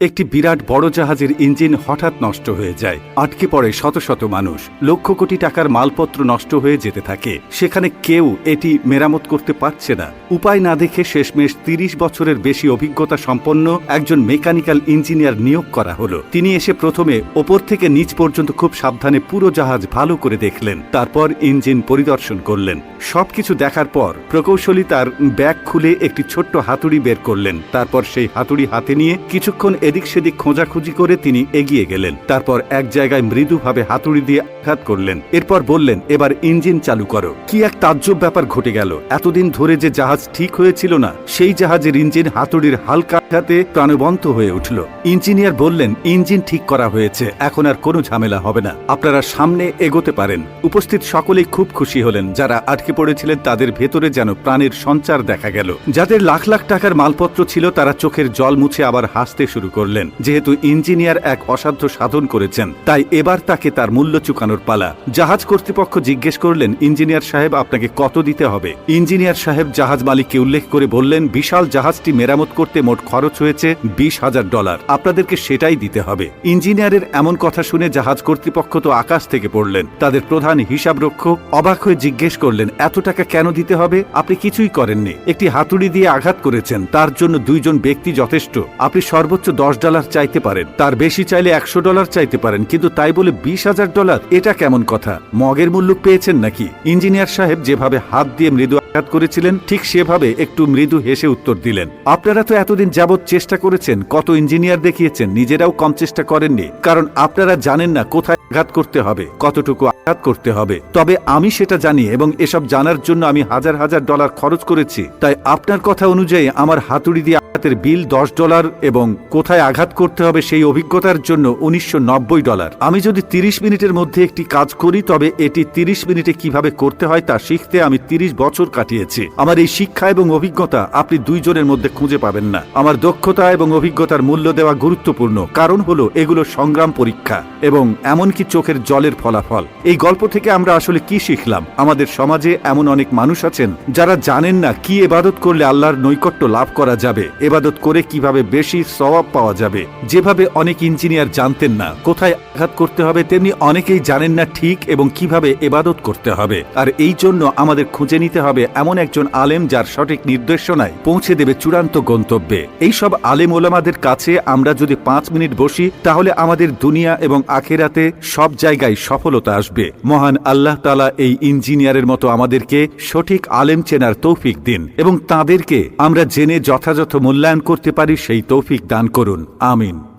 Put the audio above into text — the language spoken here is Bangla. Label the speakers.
Speaker 1: একটি বিরাট বড় জাহাজের ইঞ্জিন হঠাৎ নষ্ট হয়ে যায়। আটকে পড়ে শত শত মানুষ। লক্ষ কোটি টাকার মালপত্র নষ্ট হয়ে যেতে থাকে। সেখানে কেউ এটি মেরামত করতে পারছে না। উপায় না দেখে শেষমেশ তিরিশ বছরের বেশি অভিজ্ঞতা সম্পন্ন একজন মেকানিক্যাল ইঞ্জিনিয়ার নিয়োগ করা হলো। তিনি এসে প্রথমে ওপর থেকে নিচ পর্যন্ত খুব সাবধানে পুরো জাহাজ ভালো করে দেখলেন। তারপর ইঞ্জিন পরিদর্শন করলেন। সবকিছু দেখার পর প্রকৌশলী তার ব্যাগ খুলে একটি ছোট্ট হাতুড়ি বের করলেন। তারপর সেই হাতুড়ি হাতে নিয়ে কিছুক্ষণ এদিক সেদিক খোঁজাখুঁজি করে তিনি এগিয়ে গেলেন। তারপর এক জায়গায় মৃদুভাবে হাতুড়ি দিয়ে আঘাত করলেন। এরপর বললেন, এবার ইঞ্জিন চালু করো। কি এক তাজ্জব ব্যাপার ঘটে গেল। এতদিন ধরে যে জাহাজ ঠিক হয়েছিল না, সেই জাহাজের ইঞ্জিন হাতুড়ির হালকা আঘাতে প্রাণবন্ত হয়ে উঠল। ইঞ্জিনিয়ার বললেন, ইঞ্জিন ঠিক করা হয়েছে, এখন আর কোনো ঝামেলা হবে না। আপনারা সামনে এগোতে পারেন। উপস্থিত সকলেই খুব খুশি হলেন। যারা আটকে পড়েছিলেন, তাদের ভেতরে যেন প্রাণের সঞ্চার দেখা গেল। যাদের লাখ লাখ টাকার মালপত্র ছিল, তারা চোখের জল মুছে আবার হাসতে শুরু করলেন। যেহেতু ইঞ্জিনিয়ার এক অসাধ্য সাধন করেছেন, তাই এবার তাকে তার মূল্য চুকানোর পালা। জাহাজ কর্তৃপক্ষ জিজ্ঞেস করলেন, ইঞ্জিনিয়ার সাহেব, আপনাকে কত দিতে হবে? ইঞ্জিনিয়ার সাহেব জাহাজ মালিককে উল্লেখ করে বললেন, বিশাল জাহাজটি মেরামত করতে মোট খরচ হয়েছে বিশ হাজার ডলার। আপনাদেরকে সেটাই দিতে হবে। ইঞ্জিনিয়ারের এমন কথা শুনে জাহাজ কর্তৃপক্ষ তো আকাশ থেকে পড়লেন। তাদের প্রধান হিসাবরক্ষক অবাক হয়ে জিজ্ঞেস করলেন, এত টাকা কেন দিতে হবে? আপনি কিছুই করেননি। একটি হাতুড়ি দিয়ে আঘাত করেছেন। তার জন্য দুইজন ব্যক্তি যথেষ্ট। আপনি সর্বোচ্চ দশ ডলার চাইতে পারেন। তার বেশি চাইলে একশো ডলার চাইতে পারেন, কিন্তু তাই বলে বিশ হাজার ডলার, এটা কেমন কথা? মগের মূল্য পেয়েছেন নাকি? ইঞ্জিনিয়ার সাহেব যেভাবে হাত দিয়ে মৃদু আঘাত করেছিলেন, ঠিক সেভাবে একটু মৃদু হেসে উত্তর দিলেন, আপনারা তো এতদিন যাবৎ চেষ্টা করেছেন, কত ইঞ্জিনিয়ার দেখিয়েছেন, নিজেরাও কম চেষ্টা করেননি, কারণ আপনারা জানেন না কোথায় আঘাত করতে হবে, কতটুকু আঘাত করতে হবে। তবে আমি সেটা জানি এবং এসব জানার জন্য আমি হাজার হাজার ডলার খরচ করেছি, তাই আপনার কথা অনুযায়ী আমার হাতুড়ি দিয়ে আঘাতের বিল দশ ডলার এবং কোথায় আঘাত করতে হবে সেই অভিজ্ঞতার জন্য উনিশশো ডলার। আমি যদি তিরিশ মিনিটের মধ্যে একটি কাজ করি, তবে এটি তিরিশ মিনিটে কীভাবে করতে হয় তা শিখতে আমি তিরিশ বছর কাটিয়েছি। আমার এই শিক্ষা এবং অভিজ্ঞতা আপনি দুইজনের মধ্যে খুঁজে পাবেন না। আমার দক্ষতা এবং অভিজ্ঞতার মূল্য দেওয়া গুরুত্বপূর্ণ, কারণ হলো এগুলো সংগ্রাম পরীক্ষা এবং এমনকি চোখের জলের ফলাফল। এই গল্প থেকে আমরা আসলে কি শিখলাম? আমাদের সমাজে এমন অনেক মানুষ আছেন যারা জানেন না কি এবাদত করলে আল্লাহর নৈকট্য লাভ করা যাবে। এবাদত করে কীভাবে বেশি সওয়াব পাওয়া যাবে? যেভাবে অনেক ইঞ্জিনিয়ার জানতেন না, কোথায় আঘাত করতে হবে তেমনি অনেকেই জানেন না ঠিক এবং কীভাবে এবাদত করতে হবে। আর এই জন্য আমাদের খুঁজে নিতে হবে এমন একজন আলেম যার সঠিক নির্দেশনায় পৌঁছে দেবে চূড়ান্ত গন্তব্যে। এই সব আলেম ওলামাদের কাছে আমরা যদি পাঁচ মিনিট বসি, তাহলে আমাদের দুনিয়া এবং আখেরাতে সব জায়গায় সফলতা আসবে। মহান আল্লাহ তালা এই ইঞ্জিনিয়ারের মতো আমাদেরকে সঠিক আলেম চেনার তৌফিক দিন এবং তাদেরকে আমরা জেনে যথাযথ মূল্যায়ন করতে পারি সেই তৌফিক দান করুন। আমিন।